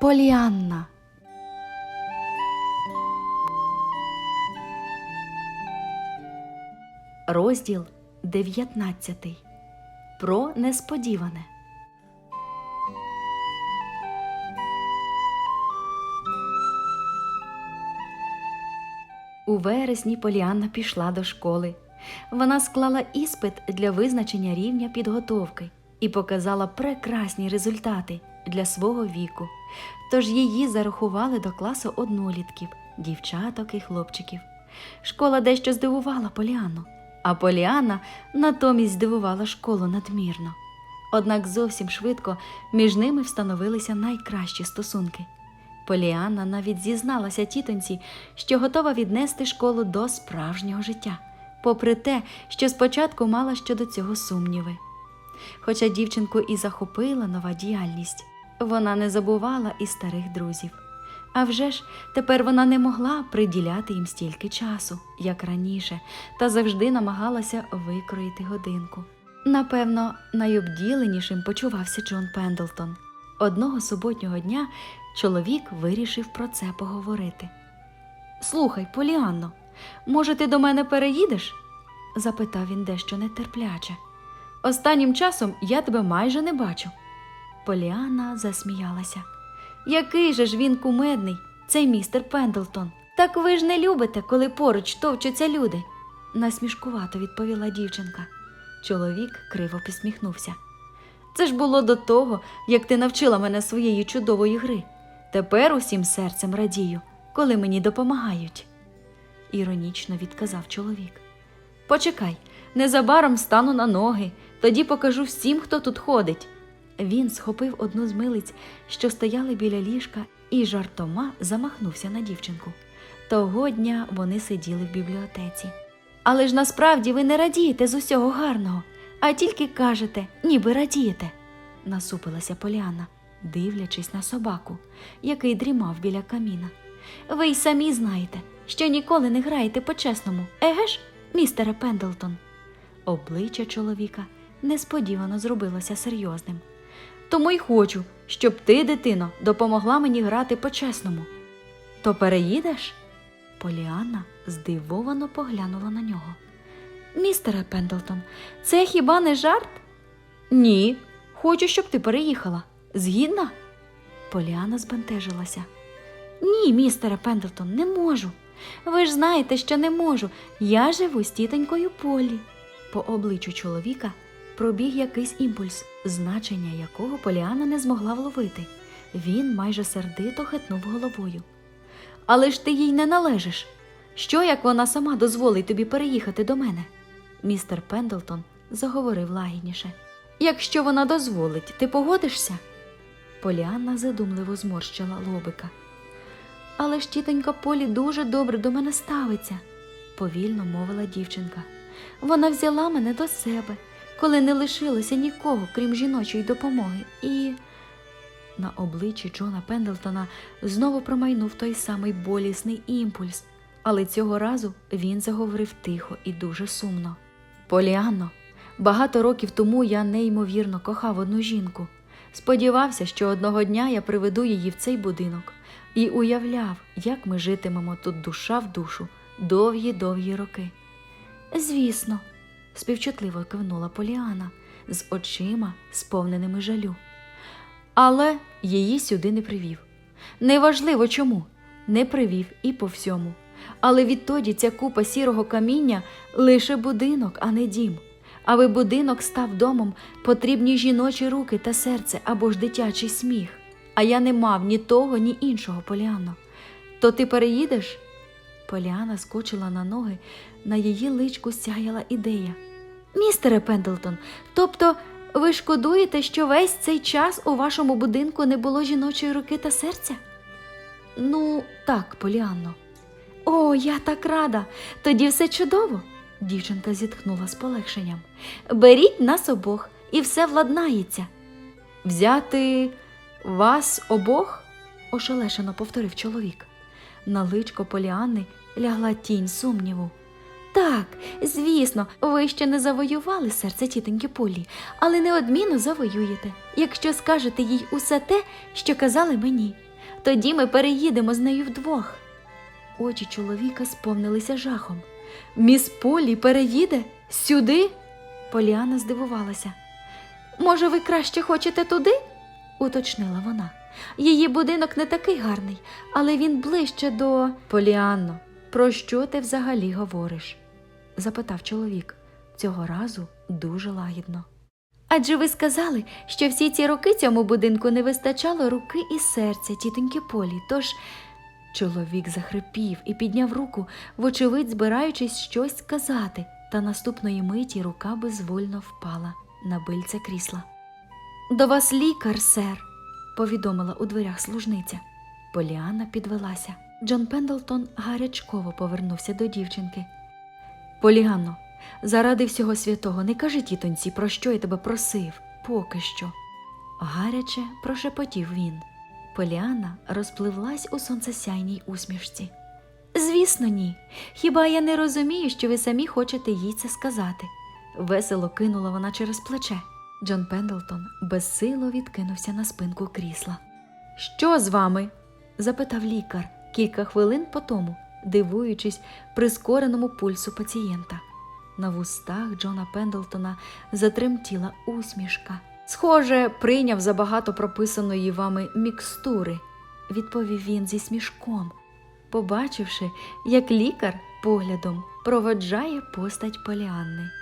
Поліанна. Розділ 19. Про несподіване. У вересні Поліанна пішла до школи. Вона склала іспит для визначення рівня підготовки і показала прекрасні результати для свого віку. Тож її зарахували до класу однолітків, дівчаток і хлопчиків. Школа дещо здивувала Поліанну, а Поліанна натомість здивувала школу надмірно. Однак зовсім швидко між ними встановилися найкращі стосунки. Поліанна навіть зізналася тітоньці, що готова віднести школу до справжнього життя, попри те, що спочатку мала щодо цього сумніви. Хоча дівчинку і захопила нова діяльність, вона не забувала і старих друзів. А вже ж тепер вона не могла приділяти їм стільки часу, як раніше, та завжди намагалася викроїти годинку. Напевно, найобділенішим почувався Джон Пендлтон. Одного суботнього дня чоловік вирішив про це поговорити. Слухай, Поліанно, може, ти до мене переїдеш? запитав він дещо нетерпляче. Останнім часом я тебе майже не бачу. Поліанна засміялася. Який же ж він кумедний, цей містер Пендлтон. Так ви ж не любите, коли поруч товчуться люди, насмішкувато відповіла дівчинка. Чоловік криво посміхнувся. Це ж було до того, як ти навчила мене своєї чудової гри. Тепер усім серцем радію, коли мені допомагають. Іронічно відказав чоловік. Почекай, незабаром стану на ноги, тоді покажу всім, хто тут ходить. Він схопив одну з милиць, що стояли біля ліжка, і жартома замахнувся на дівчинку. Того дня вони сиділи в бібліотеці. Але ж насправді ви не радієте з усього гарного, а тільки кажете, ніби радієте, насупилася Поліана, дивлячись на собаку, який дрімав біля каміна. Ви й самі знаєте, що ніколи не граєте по-чесному, еге ж, містере Пендлтон? Обличчя чоловіка несподівано зробилося серйозним. Тому й хочу, щоб ти, дитино, допомогла мені грати по-чесному. То переїдеш? Поліанна здивовано поглянула на нього. Містере Пендлтон, це хіба не жарт? Ні. Хочу, щоб ти переїхала. Згідна? Поліана збентежилася. Ні, містере Пендлтон, не можу. Ви ж знаєте, що не можу. Я живу з тітонькою Полі. По обличчю чоловіка пробіг якийсь імпульс, значення якого Поліана не змогла вловити. Він майже сердито хитнув головою. Але ж ти їй не належиш. Що як вона сама дозволить тобі переїхати до мене? Містер Пендлтон заговорив лагідніше. Якщо вона дозволить, ти погодишся? Поліанна задумливо зморщила лобика. Але ж тітонька Полі дуже добре до мене ставиться, повільно мовила дівчинка. Вона взяла мене до себе, коли не лишилося нікого, крім жіночої допомоги, і. На обличчі Джона Пендлтона знову промайнув той самий болісний імпульс, але цього разу він заговорив тихо і дуже сумно. Поліанно, багато років тому я неймовірно кохав одну жінку. Сподівався, що одного дня я приведу її в цей будинок і уявляв, як ми житимемо тут душа в душу довгі-довгі роки. Звісно, співчутливо кивнула Поліана з очима, сповненими жалю. Але її сюди не привів. Неважливо чому, не привів і по всьому. Але відтоді ця купа сірого каміння лише будинок, а не дім. Аби будинок став домом, потрібні жіночі руки та серце або ж дитячий сміх. А я не мав ні того, ні іншого, Поліано. То ти переїдеш? Поліана скочила на ноги, на її личку сяяла ідея. Містере Пендлтон, тобто ви шкодуєте, що весь цей час у вашому будинку не було жіночої руки та серця? Ну, так, Поліанно. О, я так рада. Тоді все чудово. Дівчинка зітхнула з полегшенням. Беріть нас обох, і все владнається. Взяти вас обох? ошелешено повторив чоловік. На личко Поліанни лягла тінь сумніву. Так, звісно, ви ще не завоювали серце тітоньки Полі, але неодмінно завоюєте, якщо скажете їй усе те, що казали мені. Тоді ми переїдемо з нею вдвох. Очі чоловіка сповнилися жахом. Міс Полі переїде сюди? Поліана здивувалася. Може, ви краще хочете туди? уточнила вона. Її будинок не такий гарний, але він ближче до. Поліанно, про що ти взагалі говориш? запитав чоловік, цього разу дуже лагідно. Адже ви сказали, що всі ці роки цьому будинку не вистачало руки і серця тітоньки Полі, тож чоловік захрипів і підняв руку, вочевидь, збираючись щось сказати, та наступної миті рука безвольно впала на бильце крісла. До вас лікар, сер, повідомила у дверях служниця. Поліанна підвелася. Джон Пендлтон гарячково повернувся до дівчинки. Поліанно, заради всього святого, не кажи тітоньці, про що я тебе просив, поки що. Гаряче прошепотів він. Поліанна розпливлась у сонцесяйній усмішці. Звісно, ні. Хіба я не розумію, що ви самі хочете їй це сказати? Весело кинула вона через плече. Джон Пендлтон безсило відкинувся на спинку крісла. Що з вами? запитав лікар кілька хвилин по тому, дивуючись прискореному пульсу пацієнта. На вустах Джона Пендлтона затремтіла усмішка. Схоже, прийняв забагато прописаної вами мікстури, відповів він зі смішком, побачивши, як лікар поглядом проводжає постать Поліанни.